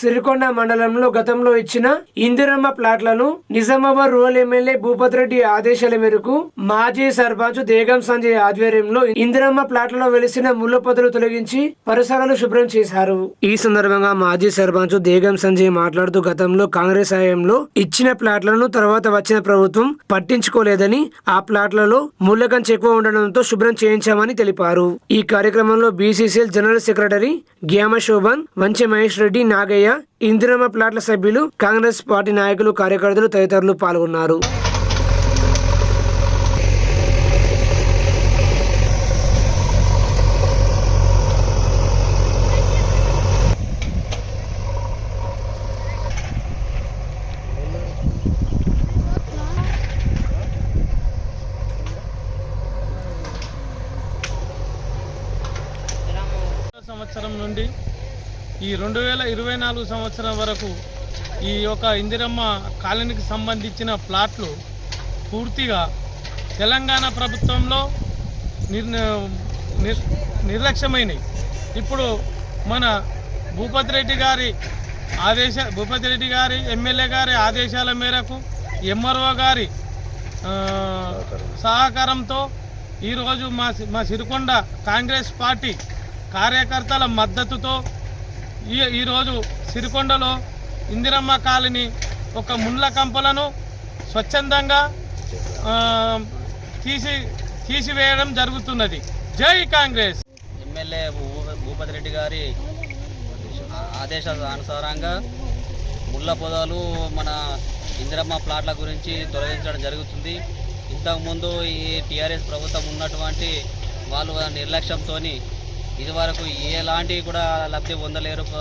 సిరికొండ మండలంలో గతంలో ఇచ్చిన ఇందిరమ్మ ప్లాట్లను నిజామాబాద్ రూరల్ ఎమ్మెల్యే భూపత్ రెడ్డి ఆదేశాల మేరకు మాజీ సర్పంచ్ దేగం సంజయ్ ఆధ్వర్యంలో ఇందిరమ్మ ప్లాట్లలో వెలిసిన ముళ్ళ పొదలు తొలగించి పరిసరాలు శుభ్రం చేశారు. ఈ సందర్భంగా మాజీ సర్పంచ్ దేగం సంజయ్ మాట్లాడుతూ గతంలో కాంగ్రెస్ హయాంలో ఇచ్చిన ప్లాట్లను తర్వాత వచ్చిన ప్రభుత్వం పట్టించుకోలేదని ఆ ప్లాట్లలో ముళ్ళ ఎక్కువ ఉండడంతో శుభ్రం చేయించామని తెలిపారు. ఈ కార్యక్రమంలో BCCL general secretary Gyama Shobhan Vanche Mahesh Reddy Nagaiah Indiramma ప్లాట్ల సభ్యులు కాంగ్రెస్ పార్టీ నాయకులు కార్యకర్తలు తదితరులు పాల్గొన్నారు. సంవత్సరం నుండి ఈ రెండు వేల ఇరవై నాలుగు సంవత్సరం వరకు ఈ యొక్క ఇందిరమ్మ కాలనీకి సంబంధించిన ప్లాట్లు పూర్తిగా తెలంగాణ ప్రభుత్వంలో నిర్ నిర్- నిర్లక్ష్యమైనవి ఇప్పుడు మన భూపతి రెడ్డి గారి ఆదేశ భూపతి రెడ్డి గారి ఎమ్మెల్యే గారి ఆదేశాల మేరకు ఎంఆర్ఓ గారి సహకారంతో ఈరోజు మా సి- మా సిరికొండ కాంగ్రెస్ పార్టీ కార్యకర్తల మద్దతుతో ఈ ఈరోజు సిరికొండలో ఇందిరమ్మ కాలనీ ఒక ముళ్ళ కంపలను స్వచ్ఛందంగా తీసి తీసివేయడం జరుగుతున్నది. జై కాంగ్రెస్! ఎమ్మెల్యే భూ- భూపతి రెడ్డి గారి ఆదేశాల అనుసారంగా ముళ్ళ పొదాలు మన ఇందిరమ్మ ప్లాట్ల గురించి తొలగించడం జరుగుతుంది. ఇంతకుముందు ఈ టీఆర్ఎస్ ప్రభుత్వం ఉన్నటువంటి వాళ్ళు నిర్లక్ష్యంతో ఇదివరకు ఎలాంటివి కూడా లబ్ధి పొందలేరు.